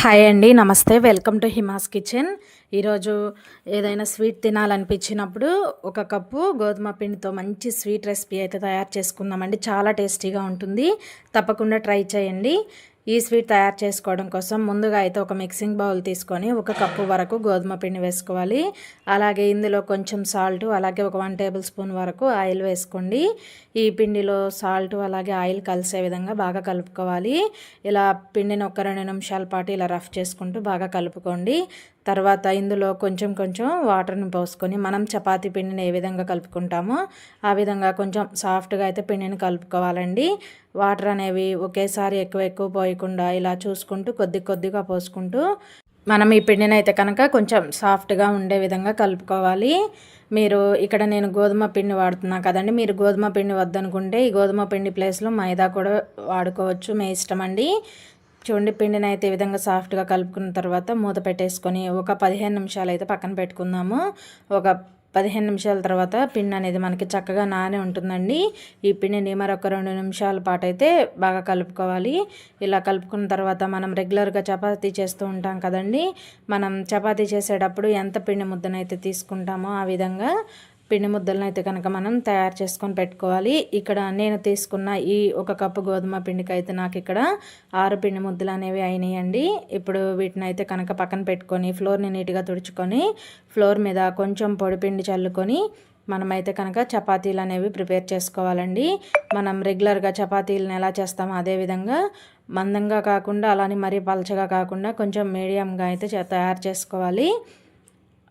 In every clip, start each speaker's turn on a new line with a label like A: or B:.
A: Hi అండి నమస్తే. Welcome to Hima's kitchen ఈరోజు ఏదైనా స్వీట్ తినాలనిపించినప్పుడు ఒక కప్పు గోధుమ పిండితో మంచి స్వీట్ రెసిపీ అయితే తయారు చేసుకుందామండి. చాలా టేస్టీగా ఉంటుంది. తప్పకుండా ట్రై చేయండి. ఈ స్వీట్ తయారు చేసుకోవడం కోసం ముందుగా అయితే ఒక మిక్సింగ్ బౌల్ తీసుకొని ఒక కప్పు వరకు గోధుమ పిండి వేసుకోవాలి. అలాగే ఇందులో కొంచెం సాల్ట్ అలాగే ఒక వన్ టేబుల్ స్పూన్ వరకు ఆయిల్ వేసుకోండి. ఈ పిండిలో సాల్ట్ అలాగే ఆయిల్ కలిసే విధంగా బాగా కలుపుకోవాలి. ఇలా పిండిని ఒక రెండు నిమిషాల పాటు ఇలా రఫ్ చేసుకుంటూ బాగా కలుపుకోండి. తర్వాత ఇందులో కొంచెం కొంచెం వాటర్ని పోసుకొని మనం చపాతీ పిండిని ఏ విధంగా కలుపుకుంటామో ఆ విధంగా కొంచెం సాఫ్ట్గా అయితే పిండిని కలుపుకోవాలండి. వాటర్ అనేవి ఒకేసారి ఎక్కువ ఎక్కువ పోయకుండా ఇలా చూసుకుంటూ కొద్ది కొద్దిగా పోసుకుంటూ మనం ఈ పిండిని అయితే కనుక కొంచెం సాఫ్ట్గా ఉండే విధంగా కలుపుకోవాలి. మీరు ఇక్కడ నేను గోధుమ పిండి వాడుతున్నా కదండి మీరు గోధుమ పిండి వద్దనుకుంటే ఈ గోధుమ పిండి ప్లేస్లో మైదా కూడా వాడుకోవచ్చు. మీ ఇష్టం అండి చూడండి పిండిని అయితే ఈ విధంగా సాఫ్ట్గా కలుపుకున్న తర్వాత మూత పెట్టేసుకొని ఒక పదిహేను నిమిషాలు అయితే పక్కన పెట్టుకుందాము. ఒక పదిహేను నిమిషాల తర్వాత పిండి అనేది మనకి చక్కగా నానే ఉంటుందండి. ఈ పిండిని మరొక రెండు నిమిషాల పాటు అయితే బాగా కలుపుకోవాలి. ఇలా కలుపుకున్న తర్వాత మనం రెగ్యులర్గా చపాతీ చేస్తూ ఉంటాం కదండి. మనం చపాతీ చేసేటప్పుడు ఎంత పిండి ముద్దనైతే తీసుకుంటామో ఆ విధంగా పిండి ముద్దలను అయితే కనుక మనం తయారు చేసుకొని పెట్టుకోవాలి. ఇక్కడ నేను తీసుకున్న ఈ ఒక కప్పు గోధుమ పిండికి అయితే నాకు ఇక్కడ ఆరు పిండి ముద్దలు అనేవి అయినాయండి. ఇప్పుడు వీటిని అయితే కనుక పక్కన పెట్టుకొని ఫ్లోర్ని నీట్గా తుడుచుకొని ఫ్లోర్ మీద కొంచెం పొడిపిండి చల్లుకొని మనమైతే కనుక చపాతీలు అనేవి ప్రిపేర్ చేసుకోవాలండి. మనం రెగ్యులర్గా చపాతీలను ఎలా చేస్తామో అదేవిధంగా మందంగా కాకుండా అలానే మరీ పలచగా కాకుండా కొంచెం మీడియంగా అయితే తయారు చేసుకోవాలి.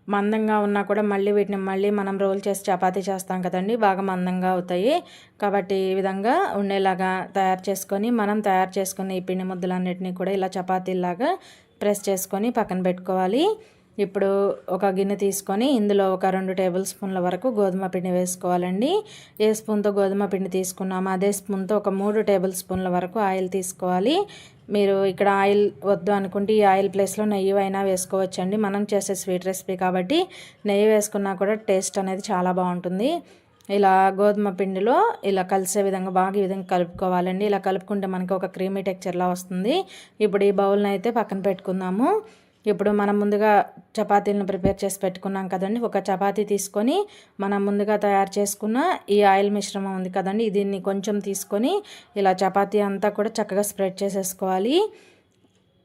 A: మందంగా ఉన్నా కూడా మళ్ళీ వీటిని మళ్ళీ మనం రోల్ చేసి చపాతీ చేస్తాం కదండి బాగా మందంగా అవుతాయి. కాబట్టి ఈ విధంగా ఉండేలాగా తయారు చేసుకొని మనం తయారు చేసుకున్న ఈ పిండి ముద్దలన్నిటినీ కూడా ఇలా చపాతీలాగా ప్రెస్ చేసుకొని పక్కన పెట్టుకోవాలి. ఇప్పుడు ఒక గిన్నె తీసుకొని ఇందులో ఒక రెండు టేబుల్ స్పూన్ల వరకు గోధుమ పిండి వేసుకోవాలండి. ఏ స్పూన్తో గోధుమ పిండి తీసుకున్నాము అదే స్పూన్తో ఒక మూడు టేబుల్ స్పూన్ల వరకు ఆయిల్ తీసుకోవాలి. మీరు ఇక్కడ ఆయిల్ వద్దు అనుకుంటే ఈ ఆయిల్ ప్లేస్లో నెయ్యి అయినా వేసుకోవచ్చండి. మనం చేసే స్వీట్ రెసిపీ కాబట్టి నెయ్యి వేసుకున్నా కూడా టేస్ట్ అనేది చాలా బాగుంటుంది. ఇలా గోధుమ పిండిలో ఇలా కలిసే విధంగా బాగా ఈ విధంగా కలుపుకోవాలండి. ఇలా కలుపుకుంటే మనకి ఒక క్రీమీ టెక్చర్లా వస్తుంది. ఇప్పుడు ఈ బౌల్ని అయితే పక్కన పెట్టుకుందాము. ఇప్పుడు మనం ముందుగా చపాతీలను ప్రిపేర్ చేసి పెట్టుకున్నాం కదండి. ఒక చపాతీ తీసుకొని మనం ముందుగా తయారు చేసుకున్న ఈ ఆయిల్ మిశ్రమం ఉంది కదండి. దీన్ని కొంచెం తీసుకొని ఇలా చపాతీ అంతా కూడా చక్కగా స్ప్రెడ్ చేసేసుకోవాలి.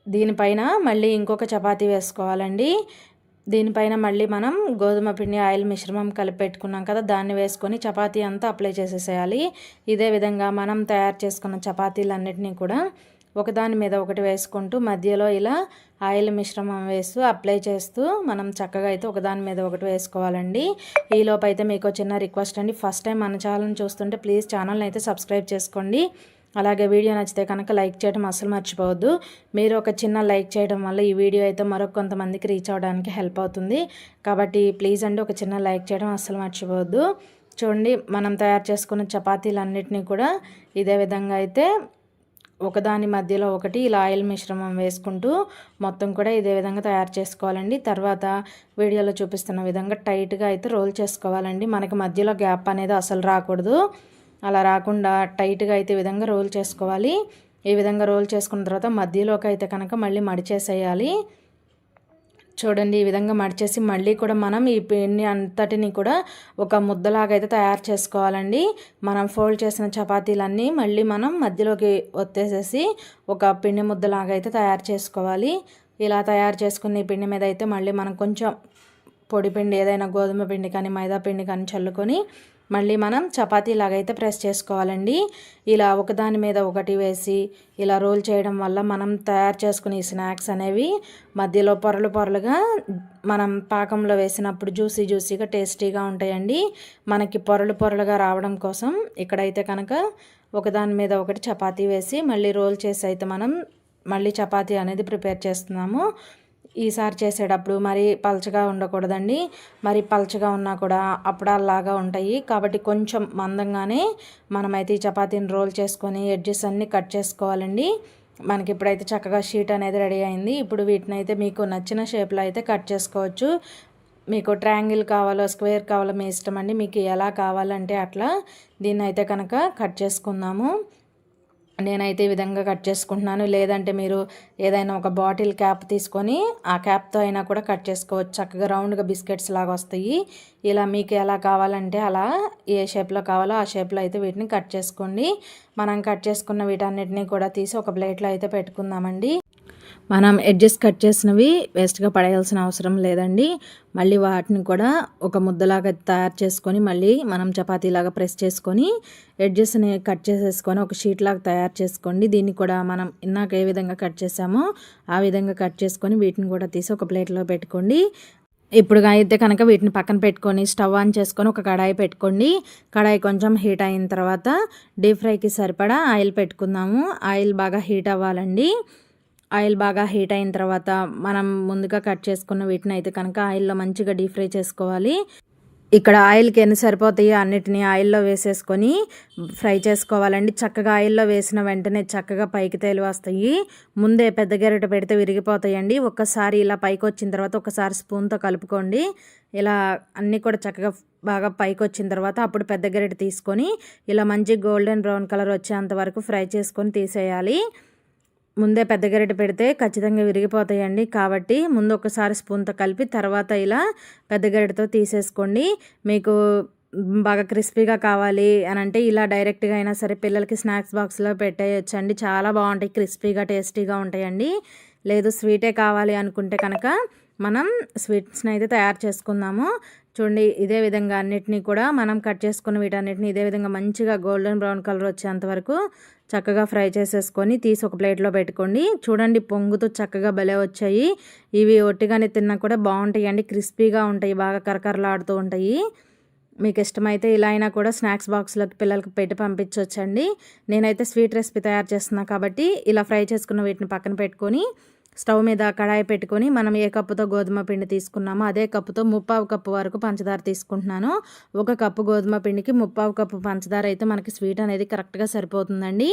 A: దీనిపైన మళ్ళీ ఇంకొక చపాతీ వేసుకోవాలండి. దీనిపైన మళ్ళీ మనం గోధుమ పిండి ఆయిల్ మిశ్రమం కలిపి పెట్టుకున్నాం కదా దాన్ని వేసుకొని చపాతీ అంతా అప్లై చేసేసేయాలి. ఇదే విధంగా మనం తయారు చేసుకున్న చపాతీలన్నిటినీ కూడా ఒకదాని మీద ఒకటి వేసుకుంటూ మధ్యలో ఇలా ఆయిల్ మిశ్రమం వేస్తూ అప్లై చేస్తూ మనం చక్కగా అయితే ఒకదాని మీద ఒకటి వేసుకోవాలండి. ఈలోపు అయితే మీకు చిన్న రిక్వెస్ట్ అండి. ఫస్ట్ టైం మన ఛానల్ని చూస్తుంటే ప్లీజ్ ఛానల్ని అయితే సబ్స్క్రైబ్ చేసుకోండి. అలాగే వీడియో నచ్చితే కనుక లైక్ చేయడం అసలు మర్చిపోవద్దు. మీరు ఒక చిన్న లైక్ చేయడం వల్ల ఈ వీడియో అయితే మరొక కొంతమందికి రీచ్ అవ్వడానికి హెల్ప్ అవుతుంది. కాబట్టి ప్లీజ్ అండి ఒక చిన్న లైక్ చేయడం అసలు మర్చిపోవద్దు. చూడండి మనం తయారు చేసుకున్న చపాతీలన్నిటినీ కూడా ఇదే విధంగా అయితే ఒకదాని మధ్యలో ఒకటి ఇలా ఆయిల్ మిశ్రమం వేసుకుంటూ మొత్తం కూడా ఇదే విధంగా తయారు చేసుకోవాలండి. తర్వాత వీడియోలో చూపిస్తున్న విధంగా టైట్గా అయితే రోల్ చేసుకోవాలండి. మనకి మధ్యలో గ్యాప్ అనేది అసలు రాకూడదు. అలా రాకుండా టైట్గా అయితే విధంగా రోల్ చేసుకోవాలి. ఈ విధంగా రోల్ చేసుకున్న తర్వాత మధ్యలోకి అయితే కనుక మళ్ళీ మడిచేసేయాలి. చూడండి ఈ విధంగా మడిచేసి మళ్ళీ కూడా మనం ఈ పిండి అంతటిని కూడా ఒక ముద్దలాగా అయితే తయారు చేసుకోవాలండి. మనం ఫోల్డ్ చేసిన చపాతీలన్నీ మళ్ళీ మనం మధ్యలోకి ఒత్తేసేసి ఒక పిండి ముద్దలాగా అయితే తయారు చేసుకోవాలి. ఇలా తయారు చేసుకున్న ఈ పిండి మీద అయితే మళ్ళీ మనం కొంచెం పొడి పిండి ఏదైనా గోధుమ పిండి కానీ మైదా పిండి కానీ చల్లుకొని మళ్ళీ మనం చపాతీ లాగైతే ప్రెస్ చేసుకోవాలండి. ఇలా ఒకదాని మీద ఒకటి వేసి ఇలా రోల్ చేయడం వల్ల మనం తయారు చేసుకునే స్నాక్స్ అనేవి మధ్యలో పొరలు పొరలుగా మనం పాకంలో వేసినప్పుడు జ్యూసీ జ్యూసీగా టేస్టీగా ఉంటాయండి. మనకి పొరలు పొరలుగా రావడం కోసం ఇక్కడైతే కనుక ఒకదాని మీద ఒకటి చపాతీ వేసి మళ్ళీ రోల్ చేసి అయితే మనం మళ్ళీ చపాతీ అనేది ప్రిపేర్ చేస్తున్నాము. ఈసారి చేసేటప్పుడు మరి పలచగా ఉండకూడదండి. మరి పలచగా ఉన్నా కూడా అప్పుడాల్లాగా ఉంటాయి. కాబట్టి కొంచెం మందంగానే మనమైతే ఈ చపాతీని రోల్ చేసుకొని ఎడ్జెస్ అన్నీ కట్ చేసుకోవాలండి. మనకి ఇప్పుడైతే చక్కగా షీట్ అనేది రెడీ అయింది. ఇప్పుడు వీటిని అయితే మీకు నచ్చిన షేప్లో అయితే కట్ చేసుకోవచ్చు. మీకు ట్రయాంగిల్ కావాలో స్క్వేర్ కావాలో మీ ఇష్టం అండి మీకు ఎలా కావాలంటే అట్లా దీన్ని అయితే కనుక కట్ చేసుకుందాము. నేనైతే ఈ విధంగా కట్ చేసుకుంటున్నాను. లేదంటే మీరు ఏదైనా ఒక బాటిల్ క్యాప్ తీసుకొని ఆ క్యాప్తో అయినా కూడా కట్ చేసుకోవచ్చు. చక్కగా రౌండ్గా బిస్కెట్స్ లాగా వస్తాయి. ఇలా మీకు ఎలా కావాలంటే అలా ఏ షేప్లో కావాలో ఆ షేప్లో అయితే వీటిని కట్ చేసుకోండి. మనం కట్ చేసుకున్న వీటన్నిటిని కూడా తీసి ఒక ప్లేట్లో అయితే పెట్టుకుందామండి. మనం ఎడ్జెస్ కట్ చేసినవి వేస్ట్గా పడేయాల్సిన అవసరం లేదండి. మళ్ళీ వాటిని కూడా ఒక ముద్దలాగా తయారు చేసుకొని మళ్ళీ మనం చపాతీలాగా ప్రెస్ చేసుకొని ఎడ్జెస్ని కట్ చేసేసుకొని ఒక షీట్ లాగా తయారు చేసుకోండి. దీన్ని కూడా మనం ఇందాక ఏ విధంగా కట్ చేసామో ఆ విధంగా కట్ చేసుకొని వీటిని కూడా తీసి ఒక ప్లేట్లో పెట్టుకోండి. ఇప్పుడు అయితే కనుక వీటిని పక్కన పెట్టుకొని స్టవ్ ఆన్ చేసుకొని ఒక కడాయి పెట్టుకోండి. కడాయి కొంచెం హీట్ అయిన తర్వాత డీప్ ఫ్రైకి సరిపడా ఆయిల్ పెట్టుకుందాము. ఆయిల్ బాగా హీట్ అవ్వాలండి. ఆయిల్ బాగా హీట్ అయిన తర్వాత మనం ముందుగా కట్ చేసుకున్న వీటిని అయితే కనుక ఆయిల్లో మంచిగా డీప్ ఫ్రై చేసుకోవాలి. ఇక్కడ ఆయిల్కి ఎన్ని సరిపోతాయో అన్నిటినీ ఆయిల్లో వేసేసుకొని ఫ్రై చేసుకోవాలండి. చక్కగా ఆయిల్లో వేసిన వెంటనే చక్కగా పైకి తేలి వస్తాయి. ముందే పెద్ద గెరట పెడితే విరిగిపోతాయండి. ఒక్కసారి ఇలా పైకి వచ్చిన తర్వాత ఒకసారి స్పూన్తో కలుపుకోండి. ఇలా అన్నీ కూడా చక్కగా బాగా పైకి వచ్చిన తర్వాత అప్పుడు పెద్ద గెరట తీసుకొని ఇలా మంచి గోల్డెన్ బ్రౌన్ కలర్ వచ్చేంత వరకు ఫ్రై చేసుకొని తీసేయాలి. ముందే పెద్ద గరిటె పెడితే ఖచ్చితంగా విరిగిపోతాయండి. కాబట్టి ముందు ఒకసారి స్పూన్తో కలిపి తర్వాత ఇలా పెద్ద గరిటెతో తీసేసుకోండి. మీకు బాగా క్రిస్పీగా కావాలి అని అంటే ఇలా డైరెక్ట్గా అయినా సరే పిల్లలకి స్నాక్స్ బాక్స్లో పెట్టేయచ్చండి. చాలా బాగుంటాయి క్రిస్పీగా టేస్టీగా ఉంటాయండి. లేదు స్వీటే కావాలి అనుకుంటే కనుక మనం స్వీట్స్ని అయితే తయారు చేసుకుందాము. చూడండి ఇదే విధంగా అన్నిటినీ కూడా మనం కట్ చేసుకున్న వీటన్నిటిని ఇదే విధంగా మంచిగా గోల్డెన్ బ్రౌన్ కలర్ వచ్చేంత వరకు చక్కగా ఫ్రై చేసేసుకొని తీసి ఒక ప్లేట్లో పెట్టుకోండి. చూడండి పొంగుతో చక్కగా భలే వచ్చాయి. ఇవి ఒట్టిగానే తిన్నా కూడా బాగుంటాయి అండి. క్రిస్పీగా ఉంటాయి బాగా కరకరలాడుతూ ఉంటాయి. మీకు ఇష్టమైతే ఇలా అయినా కూడా స్నాక్స్ బాక్స్లోకి పిల్లలకి పెట్టి పంపించవచ్చండి నేనైతే స్వీట్ రెసిపీ తయారు చేస్తున్నాను కాబట్టి ఇలా ఫ్రై చేసుకున్న వీటిని పక్కన పెట్టుకొని స్టవ్ మీద కడాయి పెట్టుకొని మనం ఏ కప్పుతో గోధుమ పిండి తీసుకున్నామో అదే కప్పుతో ముప్పావు కప్పు వరకు పంచదార తీసుకుంటున్నాను. ఒక కప్పు గోధుమ పిండికి ముప్పావు కప్పు పంచదార అయితే మనకి స్వీట్ అనేది కరెక్ట్గా సరిపోతుందండి.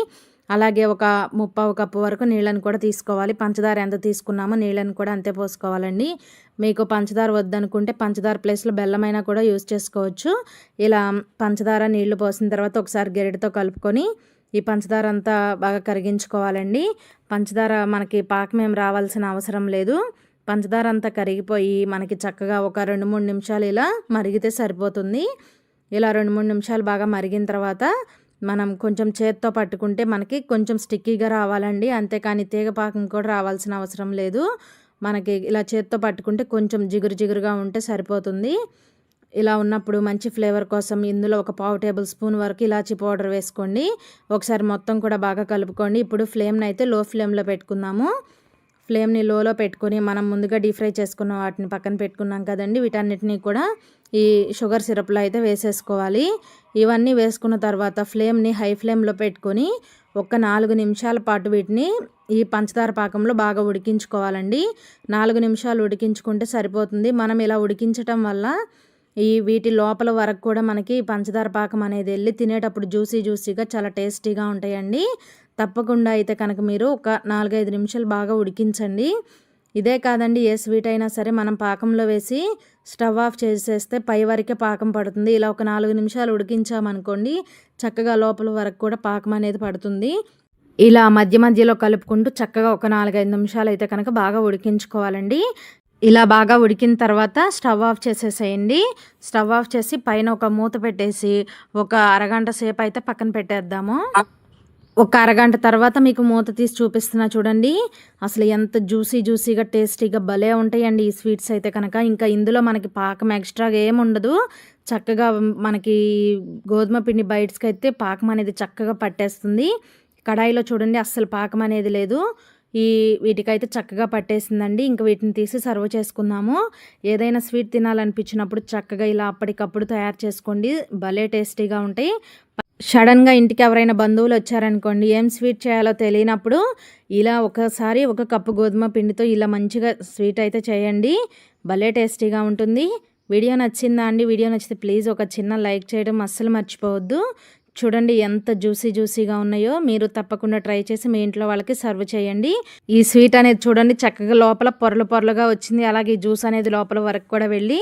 A: అలాగే ఒక ముప్పావు కప్పు వరకు నీళ్ళని కూడా తీసుకోవాలి. పంచదార ఎంత తీసుకున్నామో నీళ్ళని కూడా అంతే పోసుకోవాలండి. మీకు పంచదార వద్దనుకుంటే పంచదార ప్లేస్లో బెల్లమైనా కూడా యూజ్ చేసుకోవచ్చు. ఇలా పంచదార నీళ్ళు పోసిన తర్వాత ఒకసారి గెరిటితో కలుపుకొని ఈ పంచదార అంతా బాగా కరిగించుకోవాలండి. పంచదార మనకి పాకమేం రావాల్సిన అవసరం లేదు. పంచదార అంతా కరిగిపోయి మనకి చక్కగా ఒక రెండు మూడు నిమిషాలు ఇలా మరిగితే సరిపోతుంది. ఇలా రెండు మూడు నిమిషాలు బాగా మరిగిన తర్వాత మనం కొంచెం చేత్తో పట్టుకుంటే మనకి కొంచెం స్టిక్కీగా రావాలండి. అంతేకాని తీగ పాకం కూడా రావాల్సిన అవసరం లేదు. మనకి ఇలా చేత్తో పట్టుకుంటే కొంచెం జిగురు జిగురుగా ఉంటే సరిపోతుంది. ఇలా ఉన్నప్పుడు మంచి ఫ్లేవర్ కోసం ఇందులో ఒక పావు టేబుల్ స్పూన్ వరకు ఇలాచి పౌడర్ వేసుకోండి. ఒకసారి మొత్తం కూడా బాగా కలుపుకోండి. ఇప్పుడు ఫ్లేమ్ని అయితే లో ఫ్లేమ్లో పెట్టుకుందాము. ఫ్లేమ్ని లోలో పెట్టుకొని మనం ముందుగా డీప్ ఫ్రై చేసుకున్న వాటిని పక్కన పెట్టుకున్నాం కదండి. వీటన్నిటినీ కూడా ఈ షుగర్ సిరప్లో అయితే వేసేసుకోవాలి. ఇవన్నీ వేసుకున్న తర్వాత ఫ్లేమ్ని హై ఫ్లేమ్లో పెట్టుకొని ఒక నాలుగు నిమిషాల పాటు వీటిని ఈ పంచదార పాకంలో బాగా ఉడికించుకోవాలండి. నాలుగు నిమిషాలు ఉడికించుకుంటే సరిపోతుంది. మనం ఇలా ఉడికించటం వల్ల ఈ వీటి లోపల వరకు కూడా మనకి పంచదార పాకం అనేది వెళ్ళి తినేటప్పుడు జ్యూసీ జ్యూసీగా చాలా టేస్టీగా ఉంటాయండి. తప్పకుండా అయితే కనుక మీరు ఒక నాలుగైదు నిమిషాలు బాగా ఉడికించండి. ఇదే కాదండి ఏ స్వీట్ అయినా సరే మనం పాకంలో వేసి స్టవ్ ఆఫ్ చేసేస్తే పై వరకే పాకం పడుతుంది. ఇలా ఒక నాలుగు నిమిషాలు ఉడికించామనుకోండి చక్కగా లోపల వరకు కూడా పాకం అనేది పడుతుంది. ఇలా మధ్య మధ్యలో కలుపుకుంటూ చక్కగా ఒక నాలుగైదు నిమిషాలు అయితే కనుక బాగా ఉడికించుకోవాలండి. ఇలా బాగా ఉడికిన తర్వాత స్టవ్ ఆఫ్ చేసేసేయండి. స్టవ్ ఆఫ్ చేసి పైన ఒక మూత పెట్టేసి ఒక అరగంట సేపు అయితే పక్కన పెట్టేద్దాము. ఒక అరగంట తర్వాత మీకు మూత తీసి చూపిస్తున్నా చూడండి. అసలు ఎంత జ్యూసీ జ్యూసీగా టేస్టీగా భలే ఉంటాయండి ఈ స్వీట్స్ అయితే కనుక. ఇంకా ఇందులో మనకి పాకం ఎక్స్ట్రాగా ఏముండదు చక్కగా మనకి గోధుమ పిండి బైట్స్కి అయితే పాకం అనేది చక్కగా పట్టేస్తుంది. కడాయిలో చూడండి అస్సలు పాకం అనేది లేదు. ఈ వీటికైతే చక్కగా పట్టేసిందండి. ఇంక వీటిని తీసి సర్వ్ చేసుకుందాము. ఏదైనా స్వీట్ తినాలనిపించినప్పుడు చక్కగా ఇలా అప్పటికప్పుడు తయారు చేసుకోండి. భలే టేస్టీగా ఉంటాయి. సడన్గా ఇంటికి ఎవరైనా బంధువులు వచ్చారనుకోండి ఏం స్వీట్ చేయాలో తెలియనప్పుడు ఇలా ఒకసారి ఒక కప్పు గోధుమ పిండితో ఇలా మంచిగా స్వీట్ అయితే చేయండి. భలే టేస్టీగా ఉంటుంది. వీడియో నచ్చిందా అండి? వీడియో నచ్చితే ప్లీజ్ ఒక చిన్న లైక్ చేయడం అస్సలు మర్చిపోవద్దు. చూడండి ఎంత జ్యూసీ జ్యూసీగా ఉన్నాయో. మీరు తప్పకుండా ట్రై చేసి మీ ఇంట్లో వాళ్ళకి సర్వ్ చేయండి. ఈ స్వీట్ అనేది చూడండి చక్కగా లోపల పొరలు పొరలుగా వచ్చింది. అలాగే ఈ జ్యూస్ అనేది లోపల వరకు కూడా వెళ్ళి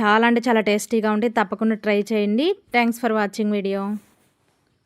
A: చాలా అంటే చాలా టేస్టీగా ఉంటాయి. తప్పకుండా ట్రై చేయండి. Thanks for watching video.